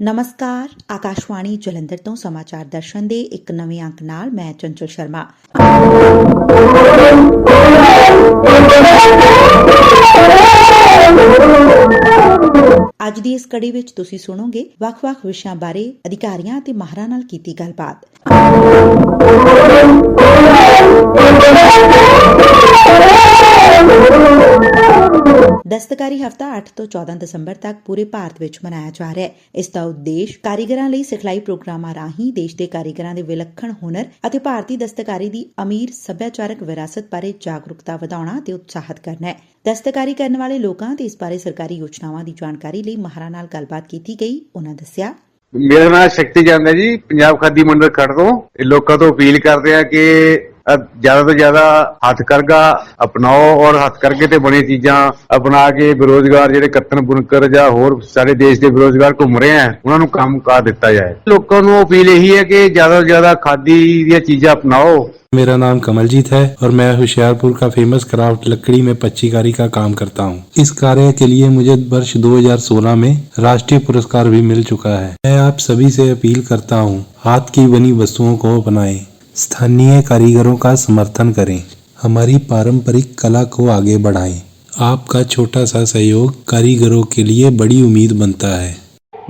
ਨਮਸਕਾਰ, ਆਕਾਸ਼ਵਾਣੀ ਜਲੰਧਰ ਤੋਂ ਸਮਾਚਾਰ ਦਰਸ਼ਨ ਦੇ ਇੱਕ ਨਵੇਂ ਅੰਕ ਨਾਲ ਮੈਂ ਚੰਚਲ ਸ਼ਰਮਾ। ਅੱਜ ਦੀ ਇਸ ਕੜੀ ਵਿੱਚ ਤੁਸੀਂ ਸੁਣੋਗੇ ਵੱਖ-ਵੱਖ ਵਿਸ਼ਿਆਂ ਬਾਰੇ ਅਧਿਕਾਰੀਆਂ ਅਤੇ ਮਾਹਰਾਂ ਨਾਲ ਕੀਤੀ ਗੱਲਬਾਤ। ਦਸਤਕਾਰੀ ਹਫਤਾ 8 ਤੋਂ 14 ਦਸੰਬਰ ਤੱਕ ਪੂਰੇ ਭਾਰਤ ਵਿੱਚ ਮਨਾਇਆ ਜਾ ਰਿਹਾ ਹੈ। ਇਸ ਦਾ ਉਦੇਸ਼ ਕਾਰੀਗਰਾਂ ਲਈ ਸਿਖਲਾਈ ਪ੍ਰੋਗਰਾਮਾਂ ਰਾਹੀਂ ਦੇਸ਼ ਦੇ ਕਾਰੀਗਰਾਂ ਦੇ ਵਿਲੱਖਣ ਹੁਨਰ ਅਤੇ ਭਾਰਤੀ ਦਸਤਕਾਰੀ ਦੀ ਅਮੀਰ ਸੱਭਿਆਚਾਰਕ ਵਿਰਾਸਤ ਬਾਰੇ ਜਾਗਰੂਕਤਾ ਵਧਾਉਣਾ ਤੇ ਉਤਸ਼ਾਹਿਤ ਕਰਨਾ ਹੈ। ਦਸਤਕਾਰੀ ਕਰਨ ਵਾਲੇ ਲੋਕਾਂ ਤੇ ਇਸ ਬਾਰੇ ਸਰਕਾਰੀ ਯੋਜਨਾਵਾਂ ਦੀ ਜਾਣਕਾਰੀ ਲਈ ਮਾਹਰਾਂ ਨਾਲ ਗੱਲਬਾਤ ਕੀਤੀ ਗਈ, ਉਹਨਾਂ ਦੱਸਿਆ। ਮੇਰਾ ਨਾਮ ਸ਼ਕਤੀ ਚੰਦ ਜੀ। ਪੰਜਾਬ ਖਾਦੀ ਮੰਡਲ ਖੜ ਤੋਂ। ਲੋਕਾਂ ਤੋਂ ਅਪੀਲ ਕਰਦੇ ਆ ਕਿ ਜ਼ਿਆਦਾ ਤੋਂ ਜ਼ਿਆਦਾ ਹੱਥ ਕਰਗਾ ਅਪਣਾਓ ਔਰ ਹੱਥ ਕਰਗੇ ਤੇ ਬਣੀਆਂ ਚੀਜ਼ਾਂ ਅਪਣਾ ਕੇ ਬੇਰੋਜ਼ਗਾਰ ਜਿਹੜੇ ਕੱਤਨ ਬੁਨਕਰ ਜਾਂ ਹੋਰ ਸਾਡੇ ਦੇਸ਼ ਦੇ ਬੇਰੋਜ਼ਗਾਰ ਘੁੰਮ ਰਹੇ ਆ ਉਹਨਾਂ ਨੂੰ ਕੰਮ ਕਰ ਦਿੱਤਾ ਜਾਏ ਲੋਕਾਂ ਨੂੰ ਅਪੀਲ ਇਹੀ ਹੈ ਕਿ ਜ਼ਿਆਦਾ ਤੋਂ ਜ਼ਿਆਦਾ ਖਾਦੀ ਦੀਆਂ ਚੀਜ਼ਾਂ ਅਪਣਾਓ मेरा नाम कमलजीत है और मैं होशियारपुर का फेमस क्राफ्ट लकड़ी में पच्चीकारी का काम करता हूँ इस कार्य के लिए मुझे वर्ष 2016 में राष्ट्रीय पुरस्कार भी मिल चुका है मैं आप सभी से अपील करता हूँ हाथ की बनी वस्तुओं को अपनाएं स्थानीय कारीगरों का समर्थन करें हमारी पारंपरिक कला को आगे बढ़ाएं आपका छोटा सा सहयोग कारीगरों के लिए बड़ी उम्मीद बनता है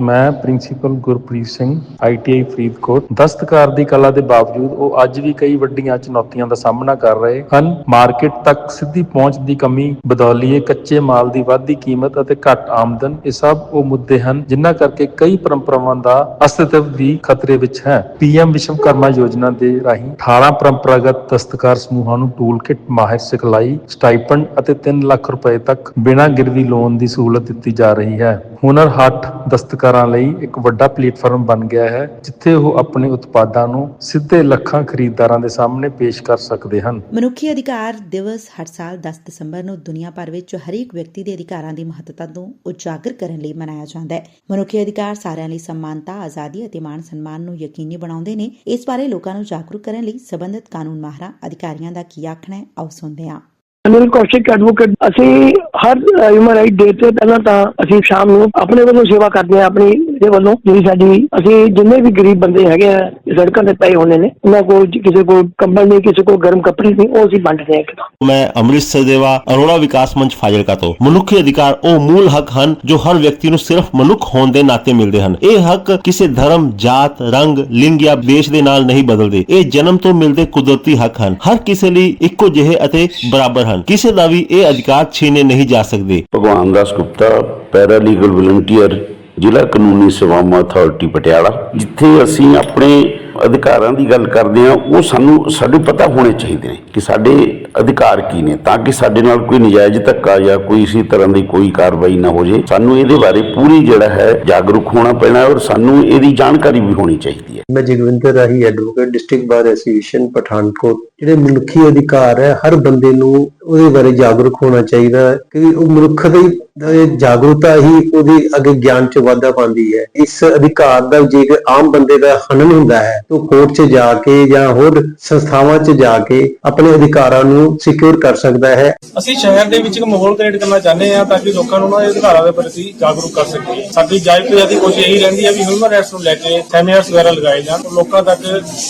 ਮੈਂ ਪ੍ਰਿੰਸੀਪਲ ਗੁਰਪ੍ਰੀਤ ਸਿੰਘ ਆਈਟੀਆਈ ਫਰੀਦਕੋਟ। ਦਸਤਕਾਰ ਦੀ ਕਲਾ ਦੇ ਬਾਵਜੂਦ ਉਹ ਅੱਜ ਵੀ ਕਈ ਵੱਡੀਆਂ ਚੁਣੌਤੀਆਂ ਦਾ ਸਾਹਮਣਾ ਕਰ ਰਹੇ ਹਨ। ਮਾਰਕੀਟ ਤੱਕ ਸਿੱਧੀ ਪਹੁੰਚ ਦੀ ਕਮੀ, ਬਦੌਲੀਏ ਕੱਚੇ ਮਾਲ ਦੀ ਵੱਧਦੀ ਕੀਮਤ ਅਤੇ ਘੱਟ ਆਮਦਨ, ਇਹ ਸਭ ਉਹ ਮੁੱਦੇ ਹਨ ਜਿਨ੍ਹਾਂ ਕਰਕੇ ਕਈ ਪਰੰਪਰਾਵਾਂ ਦਾ ਅਸਤਿਤਵ ਵੀ ਖਤਰੇ ਵਿੱਚ ਹੈ। ਪੀਐਮ ਵਿਸ਼ਵਕਰਮਾ ਯੋਜਨਾ ਦੇ ਰਾਹੀਂ 18 ਪਰੰਪਰਾਗਤ ਦਸਤਕਾਰ ਸਮੂਹਾਂ ਨੂੰ ਟੂਲ ਕਿਟ ਮਾਹਿਰ ਸਿਖਲਾਈ, ਸਟਾਈਪੰਡ ਅਤੇ 3 ਲੱਖ ਰੁਪਏ ਤੱਕ ਬਿਨਾਂ ਗਿਰਵੀ ਲੋਨ ਦੀ ਸਹੂਲਤ ਦਿੱਤੀ ਜਾ ਰਹੀ ਹੈ। ਹੁਨਰ ਹਾਟ ਦਸਤਕਾਰ ਲਈ ਇੱਕ ਵੱਡਾ ਪਲੇਟਫਾਰਮ ਬਣ ਗਿਆ ਹੈ, ਜਿੱਥੇ ਉਹ ਆਪਣੇ ਉਤਪਾਦਾਂ ਨੂੰ ਸਿੱਧੇ ਲੱਖਾਂ ਖਰੀਦਦਾਰਾਂ ਦੇ ਸਾਹਮਣੇ ਪੇਸ਼ ਕਰ ਸਕਦੇ ਹਨ। ਮਨੁੱਖੀ ਅਧਿਕਾਰ ਦਿਵਸ ਹਰ ਸਾਲ 10 ਦਸੰਬਰ ਨੂੰ ਦੁਨੀਆ ਭਰ ਵਿੱਚ ਹਰੇਕ ਵਿਅਕਤੀ ਦੇ ਅਧਿਕਾਰਾਂ ਦੀ ਮਹੱਤਤਾ ਨੂੰ ਉਜਾਗਰ ਕਰਨ ਲਈ ਮਨਾਇਆ ਜਾਂਦਾ ਹੈ। ਮਨੁੱਖੀ ਅਧਿਕਾਰ ਸਾਰਿਆਂ ਲਈ ਸਮਾਨਤਾ, ਆਜ਼ਾਦੀ ਅਤੇ ਮਾਨ ਸਨਮਾਨ ਨੂੰ ਯਕੀਨੀ ਬਣਾਉਂਦੇ ਨੇ। ਇਸ ਬਾਰੇ ਲੋਕਾਂ ਨੂੰ ਜਾਗਰੂਕ ਕਰਨ ਲਈ ਸਬੰਧਤ ਕਾਨੂੰਨ ਮਾਹਰਾਂ ਅਧਿਕਾਰੀਆਂ ਦਾ ਕੀ ਆਖਣਾ ਹੈ, ਆਓ ਸੁਣਦੇ ਹਾਂ। ਅਨਿਲ ਕੌਸ਼ਿਕ ਐਡਵੋਕੇਟ ਅਸੀਂ ਹਰ ਹਿਊਮਨ ਰਾਈਟ ਡੇ ਤੇ ਪਹਿਲਾਂ ਤਾਂ ਅਸੀਂ ਸ਼ਾਮ ਨੂੰ ਆਪਣੇ ਵੱਲੋਂ ਸੇਵਾ ਕਰਦੇ ਹਾਂ, ਆਪਣੀ ਦੇ ਵੱਲੋਂ, ਜਿਹੜੀ ਸਾਡੀ, ਅਸੀਂ ਜਿੰਨੇ ਵੀ ਗਰੀਬ ਬੰਦੇ ਹੈਗੇ ਆ ਸੜਕਾਂ ਤੇ ਪਏ ਹੋਣੇ ਨੇ, ਉਹਨਾਂ ਕੋਲ ਕਿਸੇ ਕੋਲ ਕੰਬਲ ਨਹੀਂ, ਕਿਸੇ ਕੋਲ ਗਰਮ ਕੱਪੜੇ ਨਹੀਂ, ਉਹ ਅਸੀਂ ਵੰਡਦੇ ਹਾਂ ਇੱਕ ਮੈਂ ਅੰਮ੍ਰਿਤਸਰ ਦੇਵਾ ਅਰੋੜਾ ਵਿਕਾਸ ਮੰਚ ਫਾਜ਼ਿਲਕਾ ਤੋਂ। ਮਨੁੱਖੀ ਅਧਿਕਾਰ, ਉਹ ਮੂਲ ਹੱਕ ਹਨ, ਜੋ ਹਰ ਵਿਅਕਤੀ ਨੂੰ ਸਿਰਫ ਮਨੁੱਖ ਹੋਣ ਦੇ ਨਾਤੇ ਮਿਲਦੇ ਹਨ। ਇਹ ਹੱਕ ਕਿਸੇ ਧਰਮ, ਜਾਤ, ਰੰਗ, ਲਿੰਗ ਜਾਂ ਦੇਸ਼ ਦੇ ਨਾਲ ਨਹੀਂ ਬਦਲਦੇ। ਇਹ ਜਨਮ ਤੋਂ ਮਿਲਦੇ ਕੁਦਰਤੀ ਹੱਕ ਹਨ। ਹਰ ਕਿਸੇ ਲਈ ਇੱਕੋ ਜਿਹੇ ਅਤੇ ਬਰਾਬਰ ਹਨ। ਕਿਸੇ ਦਾ ਵੀ ਇਹ ਅਧਿਕਾਰ ਛੀਨੇ ਨਹੀਂ ਜਾ ਸਕਦੇ। ਭਗਵਾਨ ਦਾਸ ਗੁਪਤਾ ਪੈਰਾ ਲੀਗਲ ਵਲੰਟੀਅਰ, ਜ਼ਿਲ੍ਹਾ ਕਾਨੂੰਨੀ ਸੇਵਾਵਾਂ ਅਥਾਰਟੀ ਪਟਿਆਲਾ, ਜਿੱਥੇ ਅਸੀਂ ਆਪਣੇ ਅਧਿਕਾਰਾਂ ਦੀ ਗੱਲ ਕਰਦੇ ਹਾਂ, ਉਹ ਸਾਨੂੰ, ਸਾਡੇ ਪਤਾ ਹੋਣੇ ਚਾਹੀਦੇ ਨੇ ਕਿ ਸਾਡੇ ਅਧਿਕਾਰ ਕੀ ਨੇ, ਤਾਂ ਕਿ ਸਾਡੇ ਨਾਲ ਕੋਈ ਨਜਾਇਜ਼ ਧੱਕਾ ਜਾਂ ਕੋਈ ਇਸੇ ਤਰ੍ਹਾਂ ਦੀ ਕੋਈ ਕਾਰਵਾਈ ਨਾ ਹੋ ਜੇ। ਸਾਨੂੰ ਇਹਦੇ ਬਾਰੇ ਪੂਰੀ ਜਿਹੜਾ ਹੈ, ਜਾਗਰੂਕ ਹੋਣਾ ਪੈਣਾ ਔਰ ਸਾਨੂੰ ਇਹਦੀ ਜਾਣਕਾਰੀ ਵੀ ਹੋਣੀ ਚਾਹੀਦੀ ਹੈ। ਮੈਂ Jagwinder Rahi advocate district bar association Pathankot. ਜਿਹੜੇ ਮਨੁੱਖੀ ਅਧਿਕਾਰ ਹੈ, ਹਰ ਬੰਦੇ ਨੂੰ ਉਹਦੇ ਬਾਰੇ ਜਾਗਰੂਕ ਹੋਣਾ ਚਾਹੀਦਾ ਕਿ ਉਹ ਮਨੁੱਖ ਦੀ ਦੀ ਜਾਗਰੂਕਤਾ ਹੀ ਉਹਦੇ ਅੱਗੇ ਗਿਆਨ ਚ ਵਾਧਾ ਪਾਉਂਦੀ ਹੈ। ਇਸ ਅਧਿਕਾਰ ਦਾ ਜੇਕਰ ਆਮ ਬੰਦੇ ਦਾ ਹਨਨ ਹੁੰਦਾ ਹੈ ਤਾਂ ਕੋਰਟ 'ਚ ਜਾ ਕੇ ਜਾਂ ਹੋਰ ਸੰਸਥਾਵਾਂ 'ਚ ਜਾ ਕੇ ਆਪਣੇ ਅਧਿਕਾਰਾਂ ਨੂੰ ਸਿਕਿਉਰ ਕਰ ਸਕਦਾ ਹੈ। ਅਸੀਂ ਸ਼ਹਿਰ ਦੇ ਵਿੱਚ ਇੱਕ ਮਾਹੌਲ ਕ੍ਰੀਏਟ ਕਰਨਾ ਚਾਹੁੰਦੇ ਹਾਂ ਤਾਂ ਕਿ ਲੋਕਾਂ ਨੂੰ ਦੇ ਅਧਿਕਾਰਾਂ ਦੇ ਪ੍ਰਤੀ ਜਾਗਰੂਕ ਕਰ ਸਕੀਏ। ਸਾਡੀ ਜਾਇਜ਼ ਤੋਂ ਜ਼ਿਆਦਾ ਕੋਸ਼ਿਸ਼ ਇਹੀ ਰਹਿੰਦੀ ਹੈ ਵੀ ਹਿਊਮਨ ਰਾਈਟਸ ਨੂੰ ਲੈ ਕੇ ਸੈਮੀਨਾਰਸ ਵਗੈਰਾ ਲਗਾਏ ਜਾਣ ਲੋਕਾਂ ਤੱਕ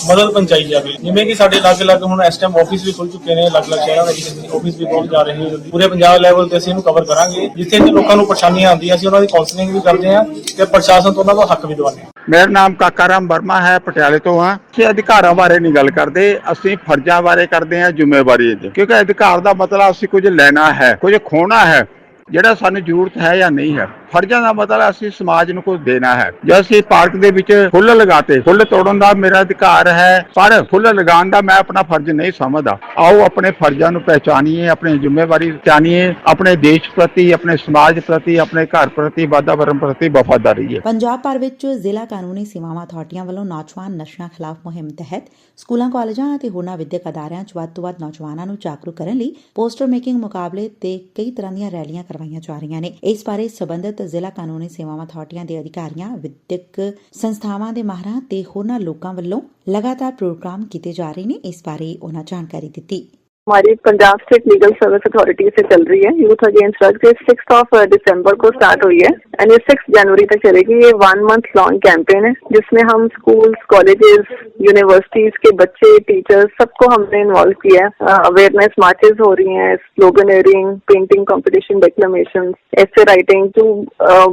ਮਦਦ ਪਹੁੰਚਾਈ ਜਾਵੇ। ਜਿਵੇਂ ਕਿ ਸਾਡੇ ਅਲੱਗ-ਅਲੱਗ ਹੁਣ ਇਸ ਟਾਈਮ ਆਫਿਸ ਵੀ ਖੁੱਲ ਚੁੱਕੇ ਨੇ ਅਲੱਗ-ਅਲੱਗ ਸ਼ਹਿਰਾਂ ਵਿੱਚ ਆਫਿਸ ਵੀ ਖੁੱਲ ਜਾ ਰਹੇ ਨੇ ਪੂਰੇ ਪੰਜਾਬ ਲੈਵਲ ਤੇ ਅਸੀਂ ਇਹਨੂੰ ਕਵਰ ਕਰਾਂਗੇ ਜਿੱਥੇ ਜਿੱਥੇ ਲੋਕਾਂ ਨੂੰ ਪਰੇਸ਼ਾਨੀਆਂ ਆਉਂਦੀਆਂ ਅਸੀਂ ਉਹਨਾਂ ਦੀ ਕਾਉਂਸਲਿੰਗ ਵੀ ਕਰਦੇ ਹਾਂ ਤੇ ਪ੍ਰਸ਼ਾਸਨ ਤੋਂ ਉਹਨਾਂ ਦਾ ਹੱਕ ਵੀ ਦਿਵਾਉਂਦੇ ਹਾਂ। ਮੇਰਾ ਨਾਮ ਕਾਕਾਰਾਮ ਵਰਮਾ ਹੈ ਪਟਿਆਲੇ ਤੋਂ ਹਾਂ ਅਸੀਂ ਅਧਿਕਾਰਾਂ ਬਾਰੇ ਨਹੀਂ ਗੱਲ ਕਰਦੇ, ਅਸੀਂ ਫਰਜ਼ਾਂ ਬਾਰੇ ਕਰਦੇ ਹਾਂ ਜ਼ਿੰਮੇਵਾਰੀ ਦੀ ਕਿਉਂਕਿ ਅਧਿਕਾਰ ਦਾ ਮਤਲਬ ਅਸੀਂ ਕੁਝ ਲੈਣਾ ਹੈ, ਕੁਝ ਖੋਣਾ ਹੈ। ਜਿਹੜਾ ਸਾਨੂੰ ਜ਼ਰੂਰਤ ਹੈ ਜਾਂ ਨਹੀਂ ਹੈ। ਫਰਜ਼ਾਂ ਦਾ ਮਤਲਬ ਅਸੀਂ ਸਮਾਜ ਨੂੰ ਕੁਝ ਦੇਣਾ ਹੈ। ਜੇ ਅਸੀਂ ਪਾਰਕ ਦੇ ਵਿੱਚ ਫੁੱਲ ਲਗਾਤੇ, ਫੁੱਲ ਤੋੜਨ ਦਾ ਮੇਰਾ ਅਧਿਕਾਰ ਹੈ, ਪਰ ਫੁੱਲ ਲਗਾਉਣ ਦਾ ਮੈਂ ਆਪਣਾ ਫਰਜ਼ ਨਹੀਂ ਸਮਝਦਾ। ਆਓ ਆਪਣੇ ਫਰਜ਼ਾਂ ਨੂੰ ਪਹਿਚਾਨੀਏ, ਆਪਣੀ ਜ਼ਿੰਮੇਵਾਰੀ ਪਹਿਚਾਨੀਏ ਆਪਣੇ ਦੇਸ਼ ਪ੍ਰਤੀ, ਆਪਣੇ ਸਮਾਜ ਪ੍ਰਤੀ, ਆਪਣੇ ਘਰ ਪ੍ਰਤੀ ਵਾਤਾਵਰਣ ਪ੍ਰਤੀ ਵਫਾਦਾਰ ਰਹੀਏ ਪੰਜਾਬ ਭਰ ਵਿੱਚ ਜ਼ਿਲ੍ਹਾ ਕਾਨੂੰਨੀ ਸੇਵਾਵਾਂ ਅਥਾਰਟੀਆਂ ਵੱਲੋਂ ਨੌਜਵਾਨ ਨਸ਼ਿਆਂ ਖਿਲਾਫ ਮੁਹਿੰਮ ਤਹਿਤ ਸਕੂਲਾਂ, ਕਾਲਜਾਂ ਅਤੇ ਹੋਰਨਾਂ ਵਿਦਿਅਕ ਅਦਾਰਿਆਂ 'ਚ ਵੱਧ ਤੋਂ ਵੱਧ ਨੌਜਵਾਨਾਂ ਨੂੰ ਜਾਗਰੂਕ ਕਰਨ ਲਈ ਪੋਸਟਰ ਮੇਕਿੰਗ ਮੁਕਾਬਲੇ ਤੇ ਕਈ ਤਰ੍ਹਾਂ ਦੀਆਂ ਰੈਲੀਆਂ ਕਰਵਾਈਆਂ ਜਾ ਰਹੀਆਂ ਨੇ। ਇਸ ਬਾਰੇ ਸਬੰਧਤ ਜ਼ਿਲ੍ਹਾ ਕਾਨੂੰਨੀ ਸੇਵਾਵਾਂ ਅਥਾਰਟੀਆਂ ਦੇ ਅਧਿਕਾਰੀਆਂ, ਵਿਦਿਅਕ ਸੰਸਥਾਵਾਂ ਦੇ ਮਾਹਰਾਂ ਤੇ ਹੋਰਨਾਂ ਲੋਕਾਂ ਵੱਲੋਂ ਲਗਾਤਾਰ ਪ੍ਰੋਗਰਾਮ ਕੀਤੇ ਜਾ ਰਹੇ ਨੇ। ਇਸ ਬਾਰੇ ਉਹਨਾਂ ਜਾਣਕਾਰੀ ਦਿੱਤੀ। हमारी Punjab state legal service authority से चल रही है। यूथ अगेंस्ट ड्रग्स ये सिक्स ऑफ़ दिसंबर को स्टार्ट हुई है। एंड ये सिक्स जनवरी तक चलेगी। ये वन मंथ लॉन्ग कैंपेन है, जिसमें हम स्कूल्स कॉलेजेस यूनिवर्सिटीज के बच्चे टीचर्स सबको हमने इन्वॉल्व किया है। अवेयरनेस मार्चेस हो रही हैं स्लोगनरिंग पेंटिंग कॉम्पिटिशन डेक्लेमेशन ऐसे writing to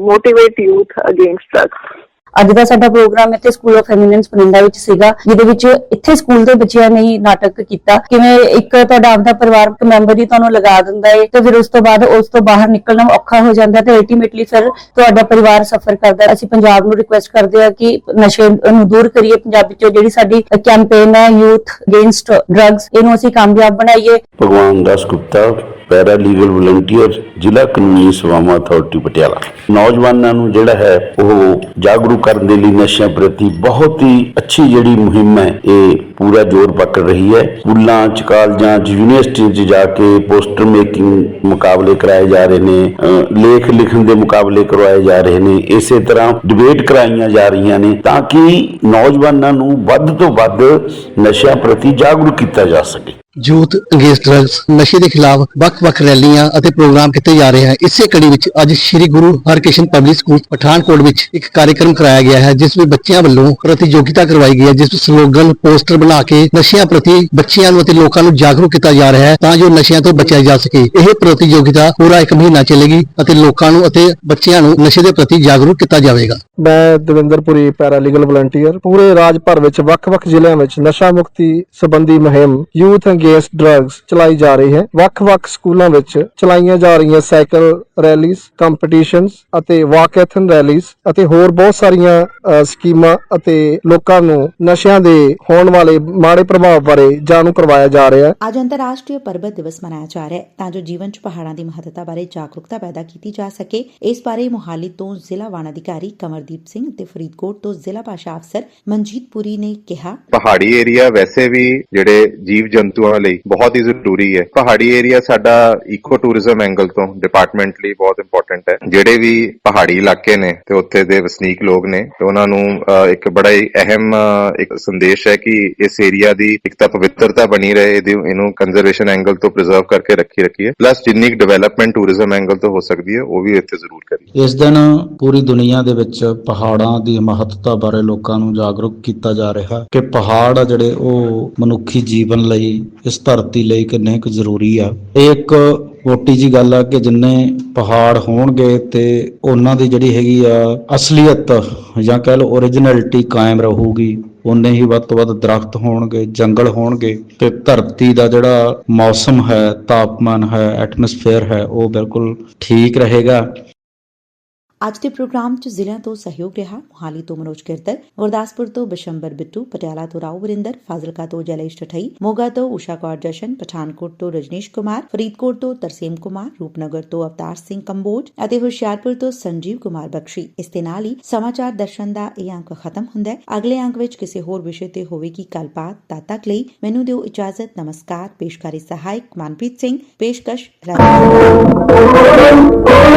motivate youth against drugs ਅੱਜ ਦਾ ਸਾਡਾ ਪ੍ਰੋਗਰਾਮ ਇੱਥੇ ਸਕੂਲ ਆਫ ਐਮੀਨੈਂਸ ਪਨਿੰਦਾ ਵਿੱਚ ਸੀਗਾ, ਜਿਹਦੇ ਵਿੱਚ ਇੱਥੇ ਸਕੂਲ ਦੇ ਬੱਚਿਆਂ ਨੇ ਹੀ ਨਾਟਕ ਕੀਤਾ। ਕਿਵੇਂ ਇੱਕ ਤੁਹਾਡਾ ਆਪਦਾ ਪਰਿਵਾਰਕ ਮੈਂਬਰ ਹੀ ਤੁਹਾਨੂੰ ਲਗਾ ਦਿੰਦਾ ਹੈ ਤੇ ਫਿਰ ਉਸ ਤੋਂ ਬਾਅਦ ਉਸ ਤੋਂ ਬਾਹਰ ਨਿਕਲਣਾ ਔਖਾ ਹੋ ਜਾਂਦਾ ਤੇ ਅਲਟੀਮੇਟਲੀ ਫਿਰ ਤੁਹਾਡਾ ਪਰਿਵਾਰ ਸਫਰ ਕਰਦਾ। ਅਸੀਂ ਪੰਜਾਬ ਨੂੰ ਰਿਕੁਐਸਟ ਕਰਦੇ ਆ ਕਿ ਨਸ਼ੇ ਨੂੰ ਦੂਰ ਕਰੀਏ ਪੰਜਾਬ ਵਿੱਚੋਂ, ਜਿਹੜੀ ਸਾਡੀ ਕੈਂਪੇਨ ਹੈ ਯੂਥ ਅਗੇਂਸਟ ਡਰੱਗਸ ਇਹਨੂੰ ਅਸੀਂ ਕਾਮਯਾਬ ਬਣਾਈਏ। ਭਗਵਾਨ ਦਾਸ ਗੁਪਤਾ ਪੈਰਾ ਲੀਗਲ ਵਲੰਟੀਅਰ ਜ਼ਿਲ੍ਹਾ ਕਾਨੂੰਨੀ ਸੇਵਾਵਾਂ ਅਥਾਰਟੀ ਪਟਿਆਲਾ। ਨੌਜਵਾਨਾਂ ਨੂੰ ਜਿਹੜਾ ਹੈ, ਉਹ ਜਾਗਰੂਕ ਕਰਨ ਦੇ ਲਈ ਨਸ਼ਿਆਂ ਪ੍ਰਤੀ ਬਹੁਤ ਹੀ ਅੱਛੀ ਜਿਹੜੀ ਮੁਹਿੰਮ ਹੈ, ਇਹ ਪੂਰਾ ਜ਼ੋਰ ਪਕੜ ਰਹੀ ਹੈ। ਸਕੂਲਾਂ ਚ, ਕਾਲਜਾਂ ਚ, ਯੂਨੀਵਰਸਿਟੀਆਂ ਚ ਜਾ ਕੇ ਪੋਸਟਰ ਮੇਕਿੰਗ ਮੁਕਾਬਲੇ ਕਰਾਏ ਜਾ ਰਹੇ ਨੇ ਲੇਖ ਲਿਖਣ ਦੇ ਮੁਕਾਬਲੇ ਕਰਵਾਏ ਜਾ ਰਹੇ ਨੇ, ਇਸੇ ਤਰ੍ਹਾਂ ਡਿਬੇਟ ਕਰਾਈਆਂ ਜਾ ਰਹੀਆਂ ਨੇ ਤਾਂ ਕਿ ਨੌਜਵਾਨਾਂ ਨੂੰ ਵੱਧ ਤੋਂ ਵੱਧ ਨਸ਼ਿਆਂ ਪ੍ਰਤੀ ਜਾਗਰੂਕ ਕੀਤਾ ਜਾ ਸਕੇ। ਯੂਥ ਅਗੇਂਸਟ ਡਰੱਗਸ ਨਸ਼ੇ ਦੇ ਖਿਲਾਫ ਵੱਖ-ਵੱਖ ਰੈਲੀਆਂ ਅਤੇ ਪ੍ਰੋਗਰਾਮ ਕੀਤੇ ਜਾ ਰਹੇ ਹਨ। ਇਸੇ ਕੜੀ ਵਿੱਚ ਅੱਜ ਸ੍ਰੀ ਗੁਰੂ ਹਰਕ੍ਰਿਸ਼ਨ ਪਬਲਿਕ ਸਕੂਲ ਪਠਾਨਕੋਟ ਵਿੱਚ ਇੱਕ ਕਾਰਜਕ੍ਰਮ ਕਰਾਇਆ ਗਿਆ ਹੈ, ਜਿਸ ਵਿੱਚ ਬੱਚਿਆਂ ਵੱਲੋਂ ਪ੍ਰਤੀਯੋਗਿਤਾ ਕਰਵਾਈ ਗਈ ਹੈ, ਜਿਸ ਵਿੱਚ ਸਲੋਗਨ, ਪੋਸਟਰ ਬਣਾ ਕੇ ਨਸ਼ਿਆਂ ਪ੍ਰਤੀ ਬੱਚਿਆਂ ਨੂੰ ਅਤੇ ਲੋਕਾਂ ਨੂੰ ਜਾਗਰੂਕ ਕੀਤਾ ਜਾ ਰਿਹਾ ਹੈ ਤਾਂ ਜੋ ਨਸ਼ਿਆਂ ਤੋਂ ਬਚਿਆ ਜਾ ਸਕੇ। ਇਹ ਪ੍ਰਤੀਯੋਗਿਤਾ ਪੂਰਾ ਇੱਕ ਮਹੀਨਾ ਚੱਲੇਗੀ ਅਤੇ ਲੋਕਾਂ ਨੂੰ ਅਤੇ ਬੱਚਿਆਂ ਨੂੰ ਨਸ਼ੇ ਦੇ ਪ੍ਰਤੀ ਜਾਗਰੂਕ ਕੀਤਾ ਜਾਵੇਗਾ। ਮੈਂ ਦਵਿੰਦਰਪੁਰੀ ਪੈਰਾਲੀਗਲ ਵਲੰਟੀਅਰ। ਪੂਰੇ ਰਾਜ ਭਰ ਵਿੱਚ ਵੱਖ-ਵੱਖ ਜ਼ਿਲ੍ਹਿਆਂ ਵਿੱਚ ਨਸ਼ਾ ਮੁਕਤੀ ਸੰਬੰਧੀ ਮੁਹਿੰਮ, ਯੂਥ ਅਗੇਂਸਟ ਡਰੱਗਸ ਚਲਾਈ ਜਾ ਰਹੀ ਹੈ। ਵੱਖ-ਵੱਖ ਸਕੂਲਾਂ ਵਿੱਚ ਚਲਾਈਆਂ ਜਾ ਰਹੀਆਂ ਸਾਈਕਲ ਰੈਲੀਜ਼ ਕੰਪੀਟੀਸ਼ਨਸ ਅਤੇ ਵਾਕੈਥਨ ਰੈਲੀਜ਼ ਅਤੇ ਹੋਰ ਬਹੁਤ ਸਾਰੀਆਂ ਸਕੀਮਾਂ ਅਤੇ ਲੋਕਾਂ ਨੂੰ ਨਸ਼ਿਆਂ ਦੇ ਹੋਣ ਵਾਲੇ ਮਾੜੇ ਪ੍ਰਭਾਵ ਬਾਰੇ ਜਾਣੂ ਕਰਵਾਇਆ ਜਾ ਰਿਹਾ ਹੈ। ਅੱਜ ਅੰਤਰਰਾਸ਼ਟਰੀ ਪਰਬਤ ਦਿਵਸ ਮਨਾਇਆ ਜਾ ਰਿਹਾ ਹੈ ਤਾਂ ਜੋ ਜੀਵਨ 'ਚ ਪਹਾੜਾਂ ਦੀ ਮਹੱਤਤਾ ਬਾਰੇ ਜਾਗਰੂਕਤਾ ਪੈਦਾ ਕੀਤੀ ਜਾ ਸਕੇ। ਇਸ ਬਾਰੇ ਮੁਹਾਲੀ ਤੋਂ ਜ਼ਿਲ੍ਹਾ ਵਣ ਅਧਿਕਾਰੀ ਕਮਰਦੀਪ ਸਿੰਘ ਤੇ ਫਰੀਦਕੋਟ ਤੋਂ ਜ਼ਿਲ੍ਹਾ ਭਾਸ਼ਾ ਅਫਸਰ ਮਨਜੀਤ ਪੁਰੀ ਨੇ ਕਿਹਾ। ਪਹਾੜੀ ਏਰੀਆ ਵੈਸੇ ਵੀ ਜਿਹੜੇ ਜੀਵ ਜੰਤੂਆਂ ਲਈ ਬਹੁਤ ਹੀ ਜ਼ਰੂਰੀ ਹੈ। ਪਹਾੜੀ ਏਰੀਆ ਸਾਡਾ ਇਕੋ ਟੂਰਿਜ਼ਮ ਐਂਗਲ ਤੋਂ ਡਿਪਾਰਟਮੈਂਟ ਲਈ ਬਹੁਤ ਇੰਪੋਰਟੈਂਟ ਹੈ। ਜਿਹੜੇ ਵੀ ਪਹਾੜੀ ਇਲਾਕੇ ਨੇ ਤੇ ਉੱਥੇ ਦੇ ਵਸਨੀਕ ਲੋਕ ਨੇ, ਤੇ ਉਹਨਾਂ ਨੂੰ ਇੱਕ ਬੜਾ ਹੀ ਅਹਿਮ ਇੱਕ ਸੰਦੇਸ਼ ਹੈ ਕਿ ਇਸ ਏਰੀਆ ਦੀ ਇੱਕ ਤਾਂ ਪਵਿੱਤਰਤਾ ਬਣੀ ਰਹੇ, ਇਹਦੀ, ਇਹਨੂੰ ਕੰਜ਼ਰਵੇਸ਼ਨ ਐਂਗਲ ਤੋਂ ਪ੍ਰੀਜ਼ਰਵ ਕਰਕੇ ਰੱਖੀ ਰੱਖੀਏ। ਪਲੱਸ ਜਿੰਨੀ ਡਿਵੈਲਪਮੈਂਟ ਟੂਰਿਜ਼ਮ ਐਂਗਲ ਤੋਂ ਹੋ ਸਕਦੀ ਹੈ, ਉਹ ਵੀ ਇੱਥੇ ਜ਼ਰੂਰ ਕਰੀਏ। ਇਸ ਦਿਨ ਪੂਰੀ ਦੁਨੀਆ ਦੇ ਵਿੱਚ ਪਹਾੜਾਂ ਦੀ ਮਹੱਤਤਾ ਬਾਰੇ ਲੋਕਾਂ ਨੂੰ ਜਾਗਰੂਕ ਕੀਤਾ ਜਾ ਰਿਹਾ ਕਿ ਪਹਾੜ ਆ ਜਿਹੜੇ ਉਹ ਮਨੁੱਖੀ ਜੀਵਨ ਲਈ ਇਸ ਧਰਤੀ ਲਈ ਕਿੰਨੇ ਕੁ ਜ਼ਰੂਰੀ ਆ। ਇਹ ਇੱਕ ਮੋਟੀ ਜੀ ਗੱਲ ਆ ਕਿ ਜਿੰਨੇ ਪਹਾੜ ਹੋਣਗੇ ਤੇ ਉਹਨਾਂ ਦੀ ਜਿਹੜੀ ਹੈਗੀ ਆ ਅਸਲੀਅਤ ਜਾਂ ਕਹਿ ਲਓ ਓਰੀਜਨੈਲਿਟੀ ਕਾਇਮ ਰਹੂਗੀ ਉਨੇ ਹੀ ਵੱਧ ਤੋਂ ਵੱਧ ਦਰਖਤ ਹੋਣਗੇ, ਜੰਗਲ ਹੋਣਗੇ ਤੇ ਧਰਤੀ ਦਾ ਜਿਹੜਾ ਮੌਸਮ ਹੈ, ਤਾਪਮਾਨ ਹੈ ਐਟਮੋਸਫੇਅਰ ਹੈ, ਉਹ ਬਿਲਕੁਲ ਠੀਕ ਰਹੇਗਾ। ਅੱਜ ਦੇ ਪ੍ਰੋਗਰਾਮ 'ਚ ਜ਼ਿਲ੍ਹਿਆਂ ਤੋਂ ਸਹਿਯੋਗ ਰਿਹਾ ਮੁਹਾਲੀ ਤੋਂ ਮਨੋਜ ਕਿਰਦਰ ਗੁਰਦਾਸਪੁਰ ਤੋਂ ਬਿਸ਼ੰਬਰ ਬਿੱਟੂ, ਪਟਿਆਲਾ ਤੋਂ ਰਾਓ ਵਰਿੰਦਰ, ਫਾਜ਼ਿਲਕਾ ਤੋਂ ਜੈਲੇਸ਼ ਠਠਈ, ਮੋਗਾ ਤੋਂ ਊਸ਼ਾ ਕੌਰ ਜਸ਼ਨ, ਪਠਾਨਕੋਟ ਤੋਂ ਰਜਨੀਸ਼ ਕੁਮਾਰ, ਫਰੀਦਕੋਟ ਤੋਂ ਤਰਸੇਮ ਕੁਮਾਰ, ਰੂਪਨਗਰ ਤੋਂ ਅਵਤਾਰ ਸਿੰਘ ਕੰਬੋਜ ਅਤੇ ਹੁਸ਼ਿਆਰਪੁਰ ਤੋਂ ਸੰਜੀਵ ਕੁਮਾਰ ਬਖਸ਼ੀ। ਇਸ ਦੇ ਨਾਲ ਹੀ ਸਮਾਚਾਰ ਦਰਸ਼ਨ ਦਾ ਇਹ ਅੰਕ ਖਤਮ ਹੁੰਦਾ ਹੈ। ਅਗਲੇ ਅੰਕ ਵਿੱਚ ਕਿਸੇ ਹੋਰ ਵਿਸ਼ੇ ਤੇ ਹੋਵੇਗੀ ਗੱਲਬਾਤ ਤਦ ਤੱਕ ਲਈ ਮੈਨੂੰ ਦਿਓ ਇਜਾਜ਼ਤ। ਨਮਸਕਾਰ। ਪੇਸ਼ਕਾਰੀ ਸਹਾਇਕ ਮਨਪ੍ਰੀਤ ਸਿੰਘ। ਪੇਸ਼ਕਸ਼। ਰਾਜਾ